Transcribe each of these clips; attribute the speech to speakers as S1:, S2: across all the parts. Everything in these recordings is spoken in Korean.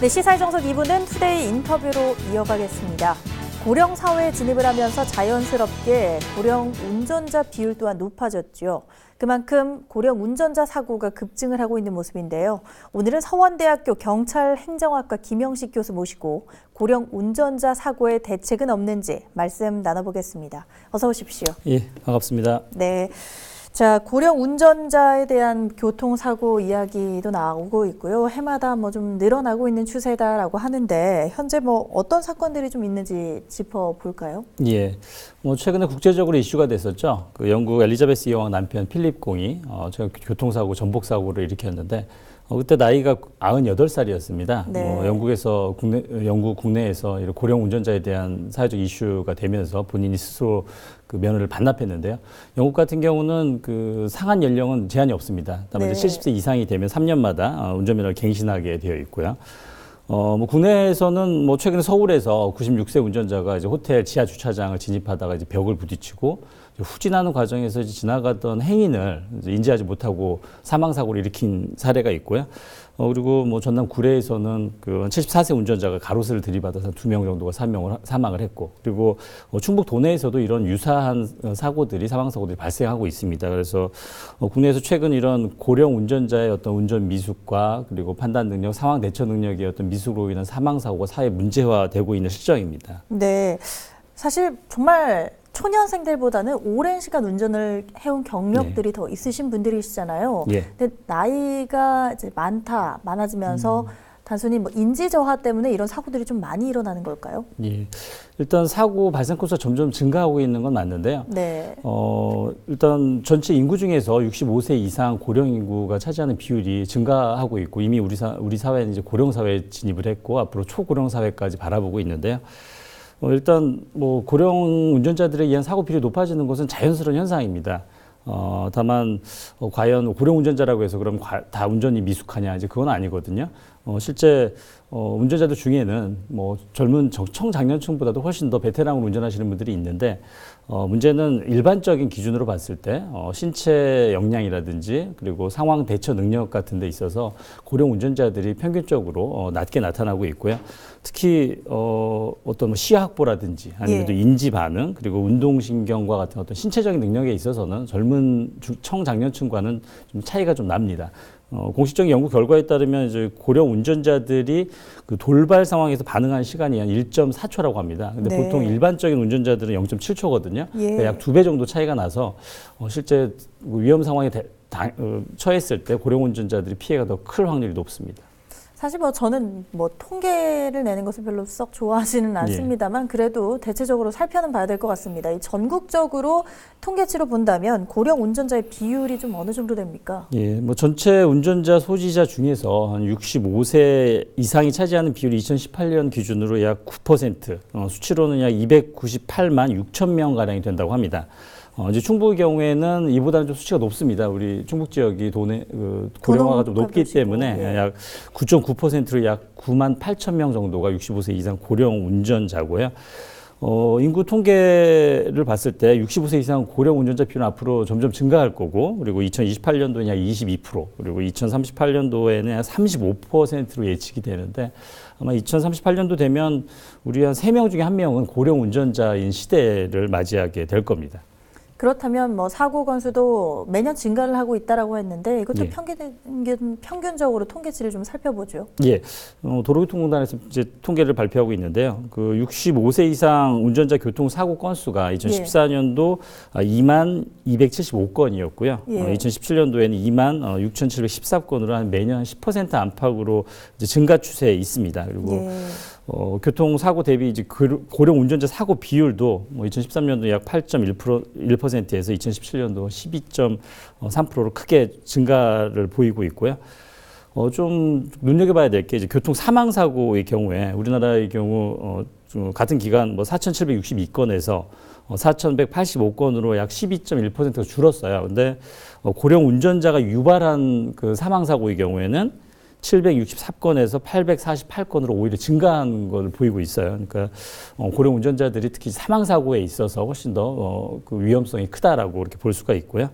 S1: 네, 시사의 정석 2부는 투데이 인터뷰로 이어가겠습니다. 고령 사회에 진입을 하면서 자연스럽게 고령 운전자 비율 또한 높아졌죠. 그만큼 고령 운전자 사고가 급증을 하고 있는 모습인데요. 오늘은 서원대학교 경찰행정학과 김영식 교수 모시고 고령 운전자 사고의 대책은 없는지 말씀 나눠보겠습니다. 어서 오십시오.
S2: 예, 반갑습니다.
S1: 네. 자, 고령 운전자에 대한 교통사고 이야기도 나오고 있고요. 해마다 뭐 좀 늘어나고 있는 추세다라고 하는데, 현재 뭐 어떤 사건들이 좀 있는지 짚어볼까요?
S2: 예, 뭐 최근에 국제적으로 이슈가 됐었죠. 그 영국 엘리자베스 여왕 남편 필립 공이 어, 교통사고 전복 사고를 일으켰는데 어, 그때 나이가 98살이었습니다.
S1: 네.
S2: 뭐 영국에서 국내 영국 국내에서 이런 고령 운전자에 대한 사회적 이슈가 되면서 본인이 스스로 그 면허를 반납했는데요. 영국 같은 경우는 그 상한 연령은 제한이 없습니다. 다만
S1: 네.
S2: 이제 70세 이상이 되면 3년마다 어, 운전면허를 갱신하게 되어 있고요. 어, 뭐 국내에서는 뭐 최근에 서울에서 96세 운전자가 이제 호텔 지하 주차장을 진입하다가 이제 벽을 부딪히고 후진하는 과정에서 이제 지나가던 행인을 인지하지 못하고 사망 사고를 일으킨 사례가 있고요. 어, 그리고 뭐 전남 구례에서는 그 74세 운전자가 가로수를 들이받아서 두 명 정도가 사명을, 사망을 했고 그리고 어, 충북 도내에서도 이런 유사한 어, 사고들이 사망 사고들이 발생하고 있습니다. 그래서 어, 국내에서 최근 이런 고령 운전자의 어떤 운전 미숙과 그리고 판단 능력, 상황 대처 능력의 어떤 미숙으로 인한 사망 사고가 사회 문제화되고 있는 실정입니다.
S1: 네. 사실 정말 초년생들보다는 오랜 시간 운전을 해온 경력들이 더 있으신 분들이시잖아요.
S2: 예.
S1: 근데 나이가 이제 많다, 많아지면서 단순히 뭐 인지 저하 때문에 이런 사고들이 좀 많이 일어나는 걸까요?
S2: 예. 일단 사고 발생 건수가 점점 증가하고 있는 건 맞는데요.
S1: 네.
S2: 어, 일단 전체 인구 중에서 65세 이상 고령 인구가 차지하는 비율이 증가하고 있고 이미 우리 사, 우리 사회는 이제 고령 사회에 진입을 했고 앞으로 초고령 사회까지 바라보고 있는데요. 어, 일단 뭐 고령 운전자들에 의한 사고 비율이 높아지는 것은 자연스러운 현상입니다. 어, 다만 어, 과연 고령 운전자라고 해서 그럼 과- 다 운전이 미숙하냐 이제 그건 아니거든요. 어, 실제 어, 운전자들 중에는 뭐 젊은 정- 청장년층보다도 훨씬 더 베테랑으로 운전하시는 분들이 있는데 어, 문제는 일반적인 기준으로 봤을 때 어, 신체 역량이라든지 그리고 상황 대처 능력 같은 데 있어서 고령 운전자들이 평균적으로 어, 낮게 나타나고 있고요. 특히 어, 어떤 뭐 시야 확보라든지 아니면
S1: 예.
S2: 또 인지 반응 그리고 운동신경과 같은 어떤 신체적인 능력에 있어서는 젊은 중- 청장년층과는 좀 차이가 좀 납니다. 어, 공식적인 연구 결과에 따르면 이제 고령 운전자들이 그 돌발 상황에서 반응하는 시간이 한 1.4초라고 합니다. 근데
S1: 네.
S2: 보통 일반적인 운전자들은 0.7초거든요.
S1: 예.
S2: 약두 배 정도 차이가 나서 어, 실제 위험 상황에 대- 당- 어, 처했을 때 고령 운전자들이 피해가 더 클 확률이 높습니다.
S1: 사실 뭐 저는 뭐 통계를 내는 것을 별로 썩 좋아하지는 않습니다만 그래도 대체적으로 살펴는 봐야 될 것 같습니다. 이 전국적으로 통계치로 본다면 고령 운전자의 비율이 좀 어느 정도 됩니까?
S2: 예, 뭐 전체 운전자 소지자 중에서 한 65세 이상이 차지하는 비율이 2018년 기준으로 약 9%, 어, 수치로는 약 298만 6천 명 가량이 된다고 합니다. 어, 이제 충북의 경우에는 이보다는 좀 수치가 높습니다. 우리 충북 지역이 돈의 그 고령화가 좀 높기
S1: 도시고,
S2: 때문에
S1: 예.
S2: 약 9.9%로 약 9만 8천 명 정도가 65세 이상 고령 운전자고요. 어, 인구 통계를 봤을 때 65세 이상 고령 운전자 비율은 앞으로 점점 증가할 거고, 그리고 2028년도에 약 22%, 그리고 2038년도에는 약 35%로 예측이 되는데, 아마 2038년도 되면 우리 한 3명 중에 1명은 고령 운전자인 시대를 맞이하게 될 겁니다.
S1: 그렇다면 뭐 사고 건수도 매년 증가를 하고 있다라고 했는데 이것도
S2: 예.
S1: 평균 평균적으로 통계치를 좀 살펴보죠.
S2: 예, 어, 도로교통공단에서 이제 통계를 발표하고 있는데요. 그 65세 이상 운전자 교통 사고 건수가 2014년도 아, 2만 275건이었고요.
S1: 예.
S2: 어, 2017년도에는 2만 어, 6,714건으로 한 매년 한10% 안팎으로 증가 추세에 있습니다. 그리고
S1: 예.
S2: 어, 교통사고 대비 이제 그- 고령 운전자 사고 비율도 뭐 2013년도 약8.1% 1%에서 2017년도 12.3%로 크게 증가를 보이고 있고요. 어, 좀 눈여겨봐야 될 게 이제 교통 사망 사고의 경우에 우리나라의 경우 어, 좀 같은 기간 뭐 4,762건에서 어, 4,185건으로 약 12.1%가 줄었어요. 근데 어, 고령 운전자가 유발한 그 사망 사고의 경우에는 764건에서 848건으로 오히려 증가한 걸 보이고 있어요. 그러니까 어, 고령 운전자들이 특히 사망 사고에 있어서 훨씬 더 어, 그 위험성이 크다라고 이렇게 볼 수가 있고요.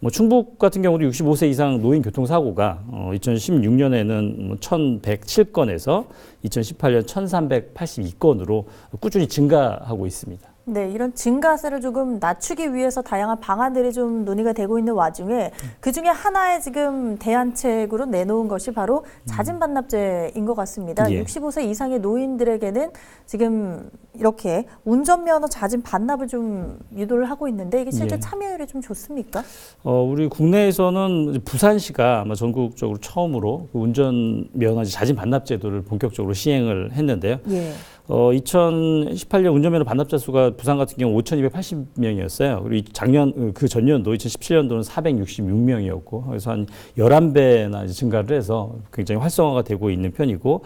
S2: 뭐 충북 같은 경우도 65세 이상 노인 교통 사고가 어, 2016년에는 뭐 1,107건에서 2018년 1,382건으로 꾸준히 증가하고 있습니다.
S1: 네, 이런 증가세를 조금 낮추기 위해서 다양한 방안들이 좀 논의가 되고 있는 와중에 그 중에 하나의 지금 대안책으로 내놓은 것이 바로 자진 반납제인 것 같습니다.
S2: 예.
S1: 65세 이상의 노인들에게는 지금 이렇게 운전면허 자진 반납을 좀 유도를 하고 있는데 이게 실제
S2: 예.
S1: 참여율이 좀 좋습니까?
S2: 어, 우리 국내에서는 부산시가 아마 전국적으로 처음으로 그 운전면허제 자진 반납 제도를 본격적으로 시행을 했는데요.
S1: 예.
S2: 어, 2018년 운전면허 반납자 수가 부산 같은 경우 5,280명이었어요. 그리고 이 작년 그 전년도 2017년도는 466명이었고 그래서 한 11배나 증가를 해서 굉장히 활성화가 되고 있는 편이고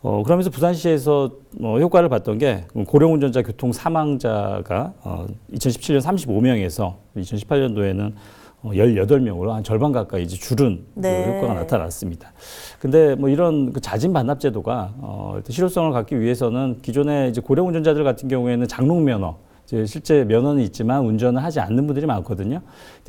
S2: 어, 그러면서 부산시에서 어, 효과를 봤던 게 고령 운전자 교통 사망자가 어, 2017년 35명에서 2018년도에는 어, 18명으로 한 절반 가까이 이제 줄은 그
S1: 네.
S2: 효과가 나타났습니다. 근데 뭐 이런 그 자진 반납 제도가 어, 일단 실효성을 갖기 위해서는 기존에 이제 고령 운전자들 같은 경우에는 장롱 면허 실제 면허는 있지만 운전을 하지 않는 분들이 많거든요.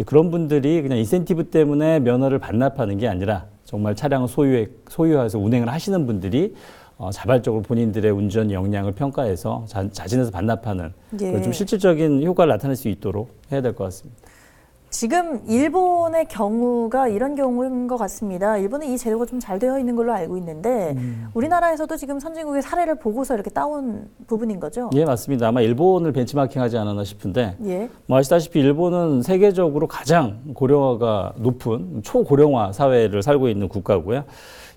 S2: 그런 분들이 그냥 인센티브 때문에 면허를 반납하는 게 아니라 정말 차량을 소유해 소유해서 운행을 하시는 분들이 어, 자발적으로 본인들의 운전 역량을 평가해서 자, 자진해서 반납하는
S1: 예.
S2: 그런 좀 실질적인 효과를 나타낼 수 있도록 해야 될 것 같습니다.
S1: 지금 일본의 경우가 이런 경우인 것 같습니다. 일본은 이 제도가 좀 잘 되어 있는 걸로 알고 있는데 우리나라에서도 지금 선진국의 사례를 보고서 이렇게 따온 부분인 거죠.
S2: 예, 맞습니다. 아마 일본을 벤치마킹하지 않았나 싶은데
S1: 예.
S2: 뭐 아시다시피 일본은 세계적으로 가장 고령화가 높은 초고령화 사회를 살고 있는 국가고요.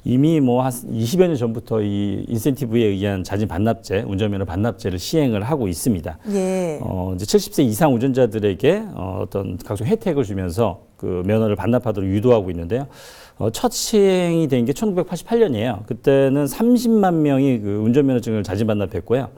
S2: 이미 뭐 한 20여 년 전부터 이 인센티브에 의한 자진 반납제, 운전면허 반납제를 시행을 하고 있습니다.
S1: 예.
S2: 어, 이제 70세 이상 운전자들에게 어, 어떤 각종 혜택을 주면서 그 면허를 반납하도록 유도하고 있는데요. 어, 첫 시행이 된 게 1988년이에요. 그때는 30만 명이 그 운전면허증을 자진 반납했고요.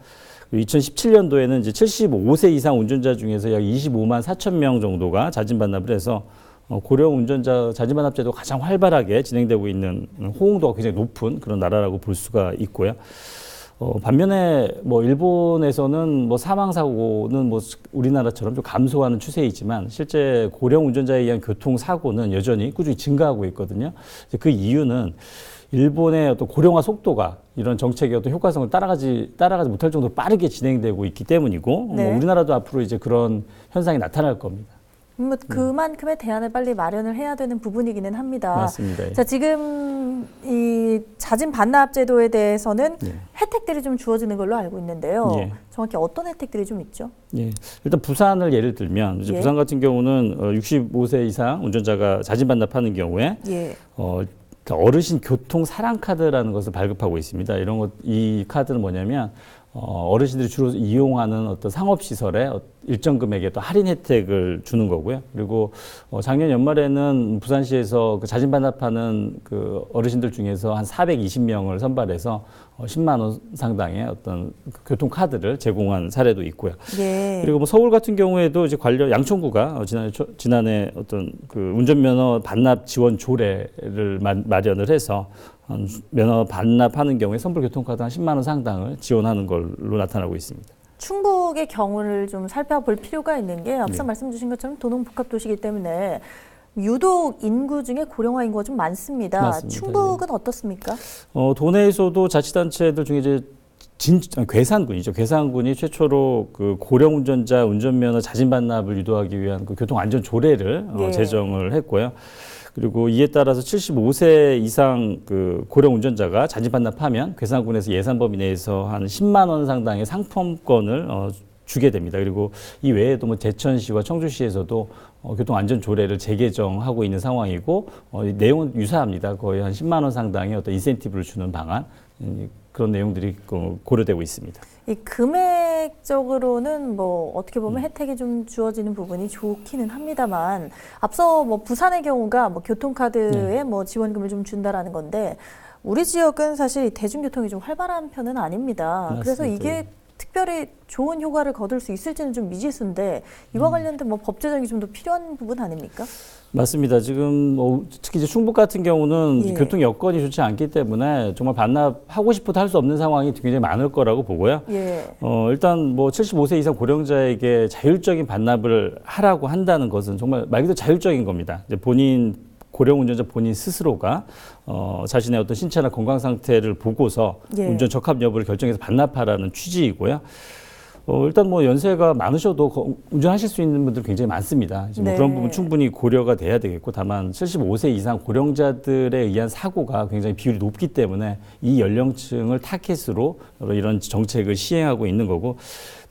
S2: 2017년도에는 이제 75세 이상 운전자 중에서 약 25만 4천 명 정도가 자진 반납을 해서 어, 고령 운전자 자진 반납 제도 가장 활발하게 진행되고 있는 호응도가 굉장히 높은 그런 나라라고 볼 수가 있고요. 어, 반면에 뭐 일본에서는 뭐 사망 사고는 뭐 우리나라처럼 좀 감소하는 추세이지만 실제 고령 운전자에 의한 교통 사고는 여전히 꾸준히 증가하고 있거든요. 그 이유는 일본의 어떤 고령화 속도가 이런 정책의 어떤 효과성을 따라가지 따라가지 못할 정도로 빠르게 진행되고 있기 때문이고
S1: 네.
S2: 뭐 우리나라도 앞으로 이제 그런 현상이 나타날 겁니다.
S1: 뭐 그만큼의 대안을 빨리 마련을 해야 되는 부분이기는 합니다.
S2: 맞습니다. 예.
S1: 자, 지금 이 자진 반납 제도에 대해서는
S2: 예.
S1: 혜택들이 좀 주어지는 걸로 알고 있는데요.
S2: 예.
S1: 정확히 어떤 혜택들이 좀 있죠?
S2: 예. 일단 부산을 예를 들면 이제
S1: 예.
S2: 부산 같은 경우는 어, 65세 이상 운전자가 자진 반납하는 경우에
S1: 예.
S2: 어, 그러니까 어르신 교통 사랑 카드라는 것을 발급하고 있습니다. 이런 것, 이 카드는 뭐냐면 어, 어르신들이 주로 이용하는 어떤 상업 시설에 어, 일정 금액의 또 할인 혜택을 주는 거고요. 그리고 어, 작년 연말에는 부산시에서 그 자진 반납하는 그 어르신들 중에서 한 420명을 선발해서 어, 10만 원 상당의 어떤 그 교통 카드를 제공한 사례도 있고요.
S1: 예.
S2: 그리고 뭐 서울 같은 경우에도 이제 관련 양천구가 어, 지난해 초- 지난해 어떤 그 운전면허 반납 지원 조례를 마, 마련을 해서 어, 면허 반납하는 경우에 선불 교통카드 한 10만 원 상당을 지원하는 걸로 나타나고 있습니다.
S1: 충북의 경우를 좀 살펴볼 필요가 있는 게 앞서
S2: 네.
S1: 말씀 주신 것처럼 도농 복합 도시이기 때문에 유독 인구 중에 고령화 인구가 좀 많습니다.
S2: 맞습니다.
S1: 충북은 어떻습니까?
S2: 어, 도내에서도 자치단체들 중에 이제 진, 아니, 괴산군이죠. 괴산군이 최초로 그 고령 운전자 운전면허 자진 반납을 유도하기 위한 그 교통 안전 조례를 어,
S1: 예.
S2: 제정을 했고요. 그리고 이에 따라서 75세 이상 그 고령 운전자가 자진 반납하면 괴산군에서 예산 범위 내에서 한 10만 원 상당의 상품권을 어, 주게 됩니다. 그리고 이 외에도 뭐 제천시와 청주시에서도 어, 교통안전 조례를 재개정하고 있는 상황이고 어, 이 내용은 유사합니다. 거의 한 10만 원 상당의 어떤 인센티브를 주는 방안 음, 그런 내용들이 그 고려되고 있습니다.
S1: 이 금액적으로는 뭐 어떻게 보면 혜택이 좀 주어지는 부분이 좋기는 합니다만 앞서 뭐 부산의 경우가 뭐 교통카드에 뭐 지원금을 좀 준다라는 건데 우리 지역은 사실 대중교통이 좀 활발한 편은 아닙니다. 그래서
S2: 맞습니다.
S1: 이게 특별히 좋은 효과를 거둘 수 있을지는 좀 미지수인데 이와 관련된 뭐 법 제정이 좀 더 필요한 부분 아닙니까?
S2: 맞습니다. 지금 뭐 특히 이제 충북 같은 경우는
S1: 예.
S2: 교통 여건이 좋지 않기 때문에 정말 반납하고 싶어도 할 수 없는 상황이 굉장히 많을 거라고 보고요.
S1: 예.
S2: 어, 일단 뭐 75세 이상 고령자에게 자율적인 반납을 하라고 한다는 것은 정말 말 그대로 자율적인 겁니다. 본인 고령 운전자 본인 스스로가 어, 자신의 어떤 신체나 건강 상태를 보고서
S1: 예.
S2: 운전 적합 여부를 결정해서 반납하라는 취지이고요. 어, 일단 뭐 연세가 많으셔도 거- 운전하실 수 있는 분들 굉장히 많습니다. 뭐
S1: 네.
S2: 그런 부분 충분히 고려가 돼야 되겠고 다만 75세 이상 고령자들에 의한 사고가 굉장히 비율이 높기 때문에 이 연령층을 타켓으로 이런 정책을 시행하고 있는 거고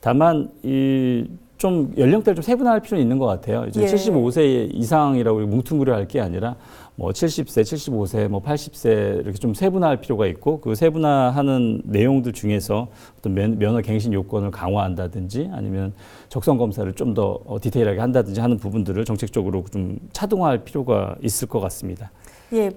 S2: 다만 이 좀 연령대를 좀 세분화할 필요는 있는 것 같아요. 이제
S1: 예.
S2: 75세 이상이라고 뭉뚱그려 할 게 아니라 뭐 70세, 75세, 뭐 80세 이렇게 좀 세분화할 필요가 있고 그 세분화하는 내용들 중에서 어떤 면, 면허 갱신 요건을 강화한다든지 아니면 적성 검사를 좀 더 디테일하게 한다든지 하는 부분들을 정책적으로 좀 차등화할 필요가 있을 것 같습니다.
S1: 예,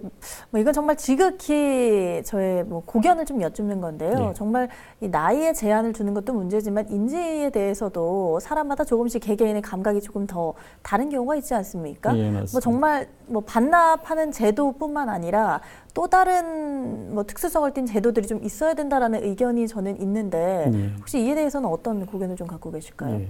S1: 뭐 이건 정말 지극히 저의 뭐 고견을 좀 여쭙는 건데요.
S2: 예.
S1: 정말 이 나이에 제한을 두는 것도 문제지만 인지에 대해서도 사람마다 조금씩 개개인의 감각이 조금 더 다른 경우가 있지 않습니까?
S2: 예, 맞습니다.
S1: 뭐 정말 뭐 반납하는 제도뿐만 아니라 또 다른 뭐 특수성을 띈 제도들이 좀 있어야 된다라는 의견이 저는 있는데
S2: 예.
S1: 혹시 이에 대해서는 어떤 고견을 좀 갖고 계실까요?
S2: 예.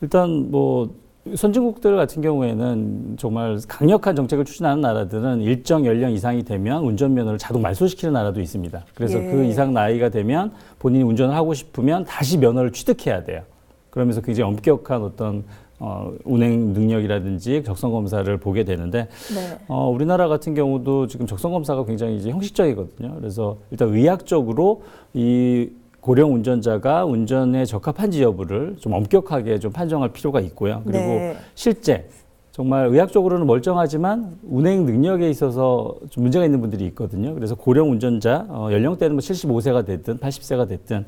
S2: 일단 뭐 선진국들 같은 경우에는 정말 강력한 정책을 추진하는 나라들은 일정 연령 이상이 되면 운전면허를 자동 말소시키는 나라도 있습니다. 그래서
S1: 예.
S2: 그 이상 나이가 되면 본인이 운전을 하고 싶으면 다시 면허를 취득해야 돼요. 그러면서 굉장히 엄격한 어떤 어, 운행 능력이라든지 적성 검사를 보게 되는데
S1: 네.
S2: 어, 우리나라 같은 경우도 지금 적성 검사가 굉장히 이제 형식적이거든요. 그래서 일단 의학적으로 이 고령 운전자가 운전에 적합한지 여부를 좀 엄격하게 좀 판정할 필요가 있고요. 그리고
S1: 네.
S2: 실제 정말 의학적으로는 멀쩡하지만 운행 능력에 있어서 좀 문제가 있는 분들이 있거든요. 그래서 고령 운전자 어, 연령대는 뭐 75세가 됐든 80세가 됐든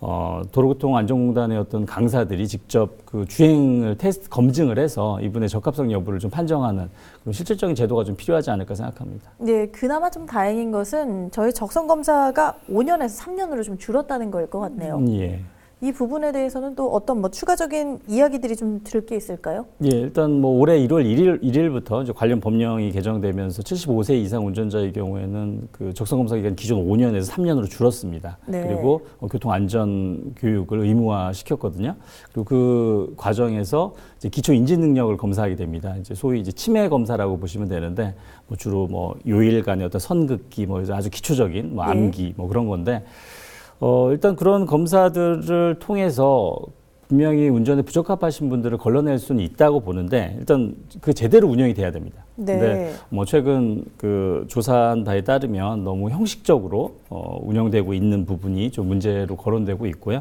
S2: 어, 도로교통안전공단의 어떤 강사들이 직접 그 주행을 테스트 검증을 해서 이분의 적합성 여부를 좀 판정하는 그런 실질적인 제도가 좀 필요하지 않을까 생각합니다.
S1: 네, 그나마 좀 다행인 것은 저희 적성 검사가 5년에서 3년으로 좀 줄었다는 거일 것 같네요.
S2: 음, 예.
S1: 이 부분에 대해서는 또 어떤 뭐 추가적인 이야기들이 좀 들을 게 있을까요?
S2: 예, 일단 뭐 올해 1월 1일, 1일부터 이제 관련 법령이 개정되면서 75세 이상 운전자의 경우에는 그 적성 검사 기간 기존 5년에서 3년으로 줄었습니다.
S1: 네.
S2: 그리고 어, 교통 안전 교육을 의무화 시켰거든요. 그리고 그 과정에서 이제 기초 인지 능력을 검사하게 됩니다. 이제 소위 이제 치매 검사라고 보시면 되는데 뭐 주로 뭐 요일 간의 어떤 선긋기 뭐 아주 기초적인 뭐
S1: 네.
S2: 암기 뭐 그런 건데 어, 일단 그런 검사들을 통해서 분명히 운전에 부적합하신 분들을 걸러낼 수는 있다고 보는데 일단 그 제대로 운영이 돼야 됩니다.
S1: 네.
S2: 근데 뭐 최근 그 조사한 바에 따르면 너무 형식적으로 어, 운영되고 있는 부분이 좀 문제로 거론되고 있고요.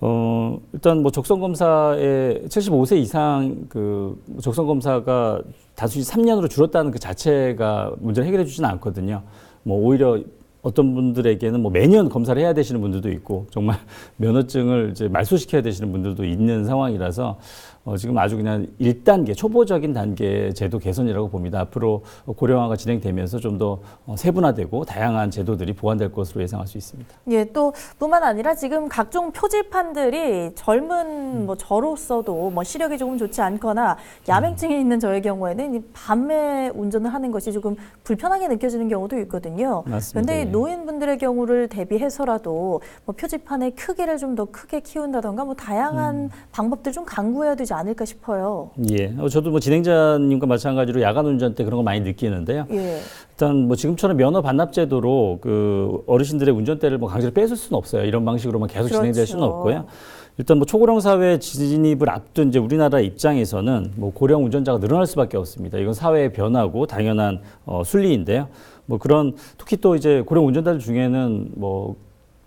S2: 어, 일단 뭐 적성 검사에 75세 이상 그 적성 검사가 단순히 3년으로 줄었다는 그 자체가 문제를 해결해 주지는 않거든요. 뭐 오히려 어떤 분들에게는 뭐 매년 검사를 해야 되시는 분들도 있고 정말 면허증을 이제 말소시켜야 되시는 분들도 있는 상황이라서 어, 지금 아주 그냥 1단계 초보적인 단계 제도 개선이라고 봅니다. 앞으로 고령화가 진행되면서 좀 더 세분화되고 다양한 제도들이 보완될 것으로 예상할 수 있습니다.
S1: 예, 또 뿐만 아니라 지금 각종 표지판들이 젊은 뭐 저로서도 뭐 시력이 조금 좋지 않거나 야맹증이 있는 저의 경우에는 이 밤에 운전을 하는 것이 조금 불편하게 느껴지는 경우도 있거든요.
S2: 맞습니다.
S1: 그런데
S2: 네.
S1: 노인분들의 경우를 대비해서라도 뭐 표지판의 크기를 좀 더 크게 키운다던가 뭐 다양한 방법들 좀 강구해야 되지 않을까 싶어요.
S2: 예, 어, 저도 뭐 진행자님과 마찬가지로 야간 운전 때 그런 거 많이 느끼는데요.
S1: 예.
S2: 일단 뭐 지금처럼 면허 반납 제도로 그 어르신들의 운전대를 뭐 강제로 뺏을 수는 없어요. 이런 방식으로만 계속 진행될
S1: 그렇죠.
S2: 수는 없고요. 일단 뭐 초고령 사회 진입을 앞둔 이제 우리나라 입장에서는 뭐 고령 운전자가 늘어날 수밖에 없습니다. 이건 사회의 변화고 당연한 어, 순리인데요. 뭐 그런 특히 또 이제 고령 운전자들 중에는 뭐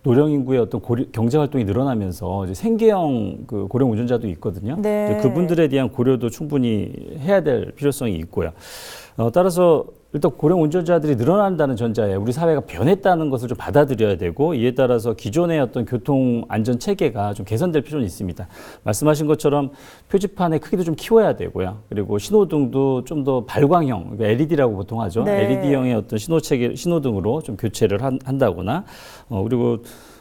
S2: 노령 인구의 어떤 고리, 경제 활동이 늘어나면서 이제 생계형 그 고령 운전자도 있거든요.
S1: 네.
S2: 그분들에 대한 고려도 충분히 해야 될 필요성이 있고요. 어, 따라서 일단 고령 운전자들이 늘어난다는 전자에 우리 사회가 변했다는 것을 좀 받아들여야 되고 이에 따라서 기존의 어떤 교통 안전 체계가 좀 개선될 필요는 있습니다. 말씀하신 것처럼 표지판의 크기도 좀 키워야 되고요. 그리고 신호등도 좀 더 발광형, LED라고 보통 하죠.
S1: 네.
S2: LED형의 어떤 신호 체계, 신호등으로 좀 교체를 한, 한다거나 어, 그리고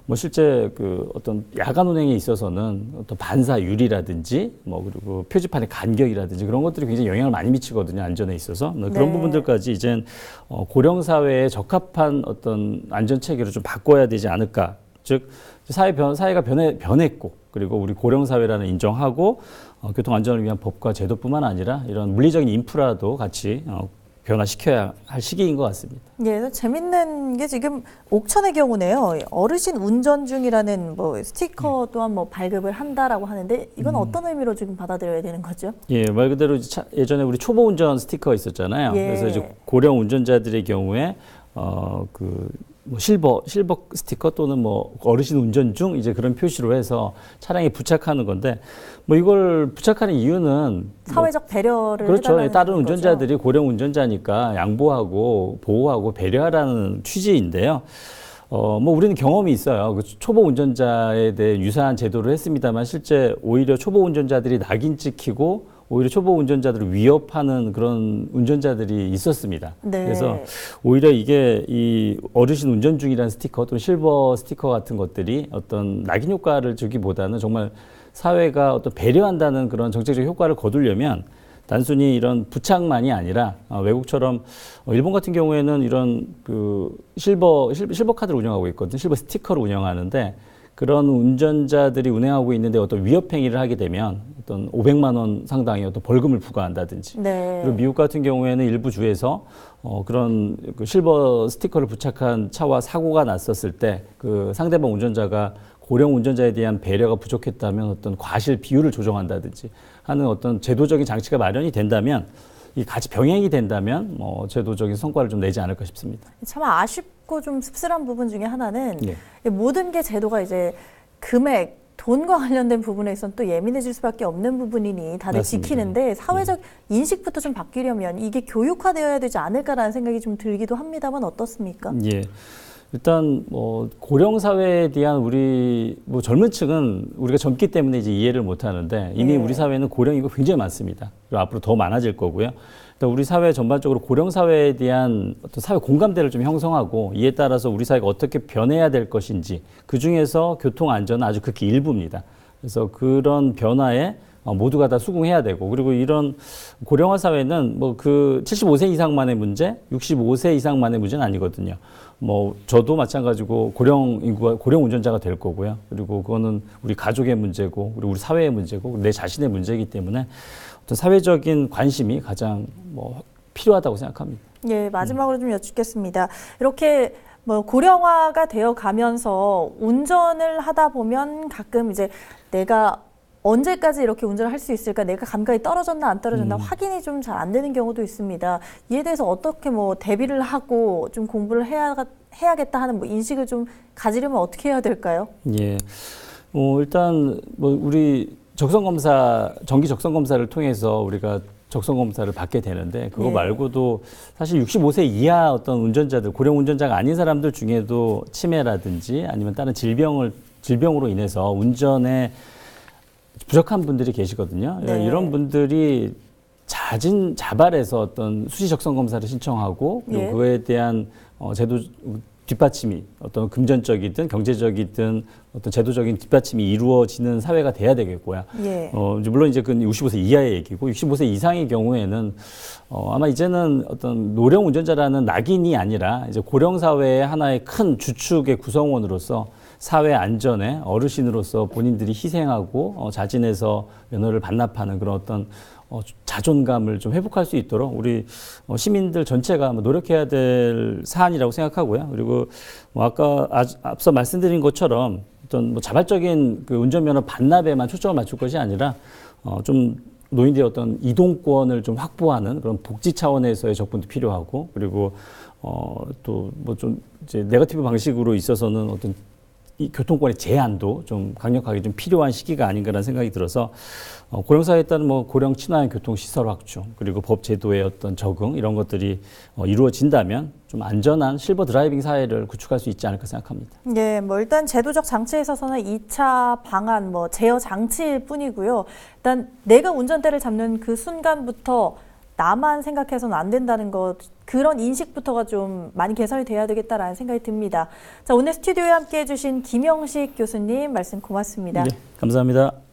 S2: 뭐 실제 그 어떤 야간 운행에 있어서는 어떤 반사율이라든지 뭐 그리고 표지판의 간격이라든지 그런 것들이 굉장히 영향을 많이 미치거든요 안전에 있어서 뭐 그런
S1: 네.
S2: 부분들까지 이젠 어, 고령 사회에 적합한 어떤 안전 체계로 좀 바꿔야 되지 않을까 즉 사회 변 사회가 변해 변했고 그리고 우리 고령 사회라는 인정하고 어, 교통 안전을 위한 법과 제도뿐만 아니라 이런 물리적인 인프라도 같이 어, 변화시켜야 할 시기인 것 같습니다.
S1: 예, 재밌는 게 지금 옥천의 경우네요. 어르신 운전 중이라는 뭐 스티커 또한 뭐 발급을 한다라고 하는데 이건 어떤 의미로 지금 받아들여야 되는 거죠?
S2: 예, 말 그대로 차- 예전에 우리 초보 운전 스티커 있었잖아요.
S1: 예.
S2: 그래서 이제 고령 운전자들의 경우에 어그 뭐 실버 실버 스티커 또는 뭐 어르신 운전 중 이제 그런 표시로 해서 차량에 부착하는 건데 뭐 이걸 부착하는 이유는 뭐
S1: 사회적 배려를
S2: 그렇죠. 다른. 운전자들이 고령 운전자니까 양보하고 보호하고 배려하라는 취지인데요. 어, 뭐 우리는 경험이 있어요. 그 초보 운전자에 대해 유사한 제도를 했습니다만 실제 오히려 초보 운전자들이 낙인 찍히고 오히려 초보 운전자들을 위협하는 그런 운전자들이 있었습니다.
S1: 네.
S2: 그래서 오히려 이게 이 어르신 운전 중이라는 스티커 또는 실버 스티커 같은 것들이 어떤 낙인 효과를 주기보다는 정말 사회가 어떤 배려한다는 그런 정책적 효과를 거두려면 단순히 이런 부착만이 아니라 어, 외국처럼 어, 일본 같은 경우에는 이런 그 실버 실- 실버 카드를 운영하고 있거든요. 실버 스티커를 운영하는데 그런 운전자들이 운행하고 있는데 어떤 위협 행위를 하게 되면 어떤 500만 원 상당의 어떤 벌금을 부과한다든지
S1: 네.
S2: 그리고 미국 같은 경우에는 일부 주에서 어, 그런 그 실버 스티커를 부착한 차와 사고가 났었을 때 그 상대방 운전자가 고령 운전자에 대한 배려가 부족했다면 어떤 과실 비율을 조정한다든지 하는 어떤 제도적인 장치가 마련이 된다면 이 같이 병행이 된다면 뭐 제도적인 성과를 좀 내지 않을까 싶습니다.
S1: 참 아쉽 고 좀 씁쓸한 부분 중에 하나는
S2: 예.
S1: 이 모든 게 제도가 이제 금액 돈과 관련된 부분에 있어서는 또 예민해질 수밖에 없는 부분이니 다들
S2: 맞습니다.
S1: 지키는데 사회적 인식부터 좀 바뀌려면 이게 교육화되어야 되지 않을까라는 생각이 좀 들기도 합니다만 어떻습니까?
S2: 예. 일단 뭐 고령 사회에 대한 우리 뭐 젊은 층은 우리가 젊기 때문에 이제 이해를 못 하는데 이미
S1: 예.
S2: 우리 사회는 고령 인구 굉장히 많습니다. 그리고 앞으로 더 많아질 거고요. 일단 우리 사회 전반적으로 고령 사회에 대한 어떤 사회 공감대를 좀 형성하고 이에 따라서 우리 사회가 어떻게 변해야 될 것인지 그 중에서 교통 안전은 아주 극히 일부입니다. 그래서 그런 변화에 어, 모두가 다 수긍해야 되고 그리고 이런 고령화 사회는 뭐 그 75세 이상만의 문제, 65세 이상만의 문제는 아니거든요. 뭐 저도 마찬가지고 고령 인구가 고령 운전자가 될 거고요. 그리고 그거는 우리 가족의 문제고 그리고 우리 사회의 문제고 내 자신의 문제이기 때문에 어떤 사회적인 관심이 가장 뭐 필요하다고 생각합니다.
S1: 예, 마지막으로 좀 여쭙겠습니다. 이렇게 뭐 고령화가 되어 가면서 운전을 하다 보면 가끔 이제 내가 언제까지 이렇게 운전을 할 수 있을까? 내가 감각이 떨어졌나 안 떨어졌나 확인이 좀 잘 안 되는 경우도 있습니다. 이에 대해서 어떻게 뭐 대비를 하고 좀 공부를 해야 해야겠다 하는 뭐 인식을 좀 가지려면 어떻게 해야 될까요?
S2: 예. 어, 일단 뭐 우리 적성 검사 정기 적성 검사를 통해서 우리가 적성 검사를 받게 되는데 그거
S1: 네.
S2: 말고도 사실 65세 이하 어떤 운전자들 고령 운전자가 아닌 사람들 중에도 치매라든지 아니면 다른 질병을 질병으로 인해서 운전에 부족한 분들이 계시거든요.
S1: 네.
S2: 이런 분들이 자진 자발해서 어떤 수시 적성 검사를 신청하고 그리고
S1: 예.
S2: 그거에 대한 어, 제도 뒷받침이 어떤 금전적이든 경제적이든 어떤 제도적인 뒷받침이 이루어지는 사회가 돼야 되겠고요.
S1: 예.
S2: 어, 이제 물론 이제 그 65세 이하의 얘기고 65세 이상의 경우에는 어, 아마 이제는 어떤 노령 운전자라는 낙인이 아니라 이제 고령 사회의 하나의 큰 주축의 구성원으로서 사회 안전에 어르신으로서 본인들이 희생하고 어, 자진해서 면허를 반납하는 그런 어떤 어, 자존감을 좀 회복할 수 있도록 우리 어, 시민들 전체가 뭐 노력해야 될 사안이라고 생각하고요. 그리고 뭐 아까 아, 앞서 말씀드린 것처럼 어떤 뭐 자발적인 그 운전면허 반납에만 초점을 맞출 것이 아니라 어, 좀 노인들의 어떤 이동권을 좀 확보하는 그런 복지 차원에서의 접근도 필요하고 그리고 어, 또 뭐 좀 이제 네거티브 방식으로 있어서는 어떤 이 교통권의 제한도 좀 강력하게 좀 필요한 시기가 아닌가라는 생각이 들어서 어, 고령사회에 따른 뭐 고령 친화형 교통 시설 확충 그리고 법 제도의 어떤 적응 이런 것들이 어, 이루어진다면 좀 안전한 실버 드라이빙 사회를 구축할 수 있지 않을까 생각합니다.
S1: 예, 뭐 일단 제도적 장치에 있어서는 2차 방안 뭐 제어 장치일 뿐이고요. 일단 내가 운전대를 잡는 그 순간부터 나만 생각해서는 안 된다는 것 그런 인식부터가 좀 많이 개선이 돼야 되겠다라는 생각이 듭니다. 자 오늘 스튜디오에 함께해 주신 김영식 교수님 말씀 고맙습니다.
S2: 네, 감사합니다.